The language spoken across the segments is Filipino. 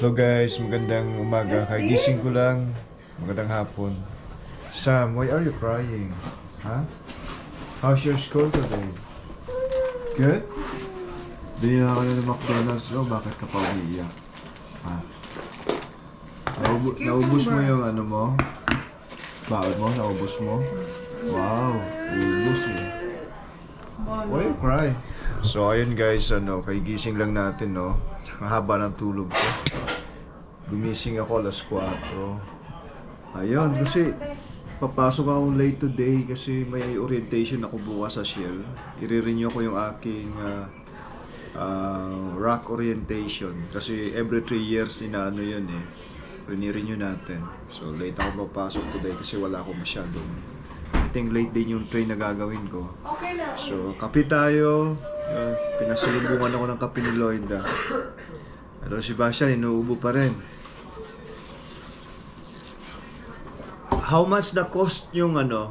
Hello guys, magandang umaga. Kagising ko lang. Magandang hapon. Sam, why are you crying? Huh? How's your school today? Good? Dinila ka na ng McDonald's. Oh, bakit ka pa umiiyak? Ha? Naubu- naubos mo yung ano mo? Bakit mo? Naubos mo? Wow, ubos eh. Why you cry? So ayun guys, ano, kay gising lang natin, no. Ang haba ng tulog ko. Gumising ako alas 4. Ayun, kasi papasok ako late today kasi may orientation ako bukas sa Shell. I-renew ko yung aking ah, ah, rock orientation kasi every 3 years inaano yun eh. Renew natin. So late ako papasok today kasi wala ako masyadong I think late din yung train na gagawin ko. Okay na. So, kape tayo. Uh, pinasalubungan ako ng kape ni Lloyd. ah. Pero si Basha, inuubo pa rin. How much the cost yung ano,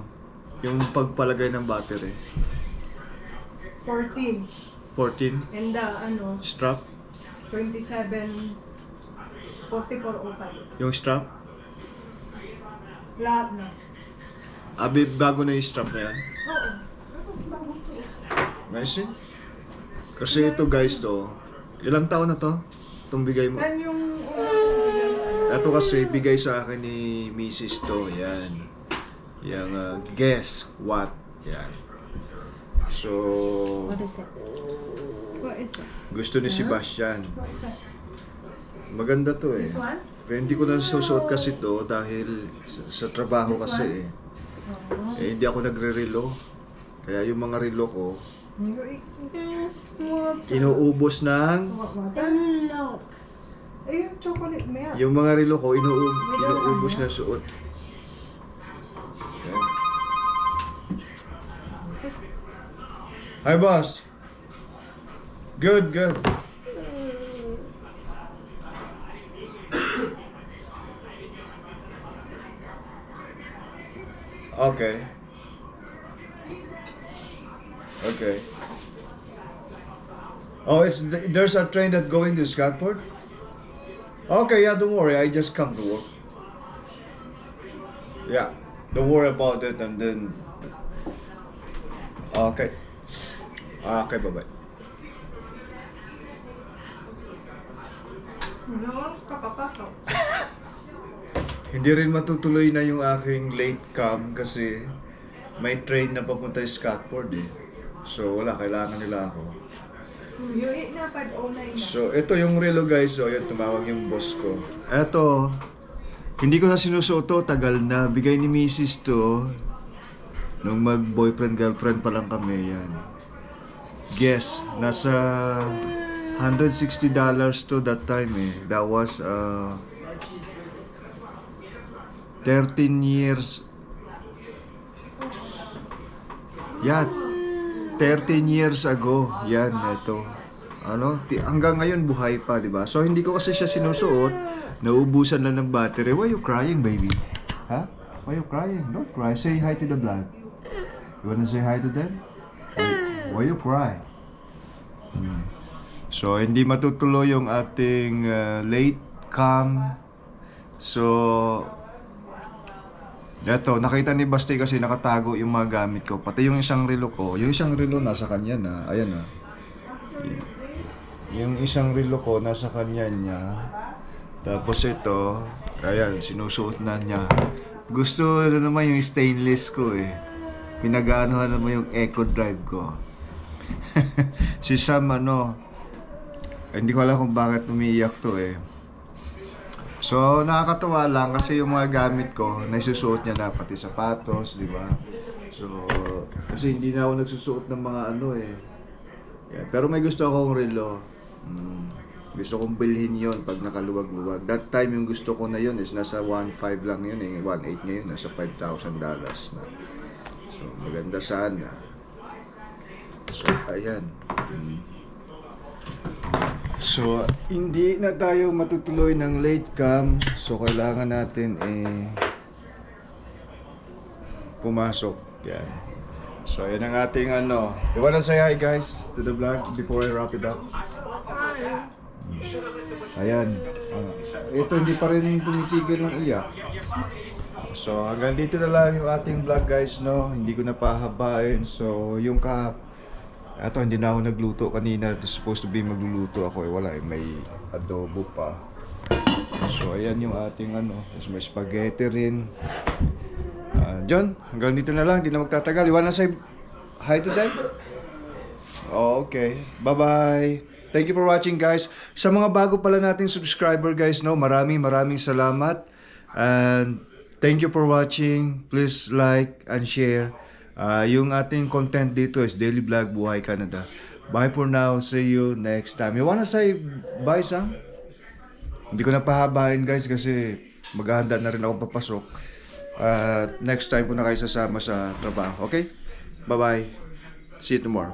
yung pagpalagay ng battery? 14. 14 And the, ano, strap? 27, 4405. Yung strap? Lahat na. Abi, bago na yung strap na yan? Oo. Nice eh. Kasi ito guys to, ilang taon na to? Itong bigay mo? Yan yung una Ito kasi bigay sa akin ni Mrs. to, yan. Yung uh, guess what, yan. So, What is it? What is it? gusto ni Sebastian. What is it? Maganda to eh. This one? Pero hindi ko na susuot kasi to dahil sa, sa trabaho This kasi eh. Eh, hindi ako nagre-relo. Kaya yung mga relo ko, inuubos ng... What, water? Eh, yung chocolate milk. Yung mga relo ko, inuub, inuubos na suot. Yan. Hi, boss. Good, good. Okay. Okay. Oh, it's there's a train that going to Scotford. Okay, yeah, don't worry. I just come to work. Yeah, don't worry about it, and then. Okay. Okay, bye bye. No, kakapasok. Hindi rin matutuloy na yung aking late come kasi may train na papunta sa Scotford eh. So wala, kailangan nila ako. You eat na, na. So ito yung relo guys, so yun, tumawag yung boss ko. Eto, hindi ko na sinusuot to, tagal na. Bigay ni Mrs. to nung mag-boyfriend girlfriend pa lang kami yan. Guess, nasa $160 to that time eh. That was uh, 13 years. Yeah, 13 years ago. Yan, ito. Ano, hanggang ngayon buhay pa, di ba? So hindi ko kasi siya sinusuot. Naubusan na ng battery. Why you crying, baby? Ha? Why you crying? Don't cry. Say hi to the vlog. You wanna say hi to them? Why, why you cry? Hmm. So, hindi matutuloy yung ating uh, late cam. So, Eto, nakita ni Basti kasi nakatago yung mga gamit ko. Pati yung isang relo ko. Yung isang relo nasa kanya na. Ayan na. Yung isang relo ko nasa kanya niya. Tapos ito, ayan, sinusuot na niya. Gusto ano naman yung stainless ko eh. Pinaganohan naman yung Eco Drive ko. si Sam ano, hindi ko alam kung bakit umiiyak to eh. So, nakakatuwa lang kasi yung mga gamit ko, naisusuot niya na pati sapatos, di ba? So, kasi hindi na ako nagsusuot ng mga ano eh. Yeah, pero may gusto akong relo. Mm, gusto kong bilhin yon pag nakaluwag-luwag. That time yung gusto ko na yun is nasa 1.5 lang yun eh. 1.8 ngayon, nasa $5,000 dollars na. So, maganda sana. So, ayan. Mm. So, hindi na tayo matutuloy ng late cam. So, kailangan natin eh pumasok. Yan. So, yan ang ating ano. You wanna say hi guys to the vlog before I wrap it up? Ayan. Ah, ito hindi pa rin tumitigil ng iyak. So hanggang dito na lang yung ating vlog guys no. Hindi ko na pahabain. So yung ka Ato hindi na ako nagluto kanina. Ito supposed to be magluluto ako eh. Wala eh. May adobo pa. So ayan yung ating ano. Tapos may spaghetti rin. Ah, John, hanggang dito na lang. Hindi na magtatagal. You wanna say hi today? Oh, okay. Bye-bye. Thank you for watching guys. Sa mga bago pala nating subscriber guys, no, maraming maraming salamat. And thank you for watching. Please like and share. Ah, yung ating content dito is Daily Vlog Buhay Canada. Bye for now. See you next time. You wanna say bye, Sam? Hindi ko na pahabain guys kasi maghahanda na rin ako papasok. At next time ko na kayo sasama sa trabaho. Okay? Bye-bye. See you tomorrow.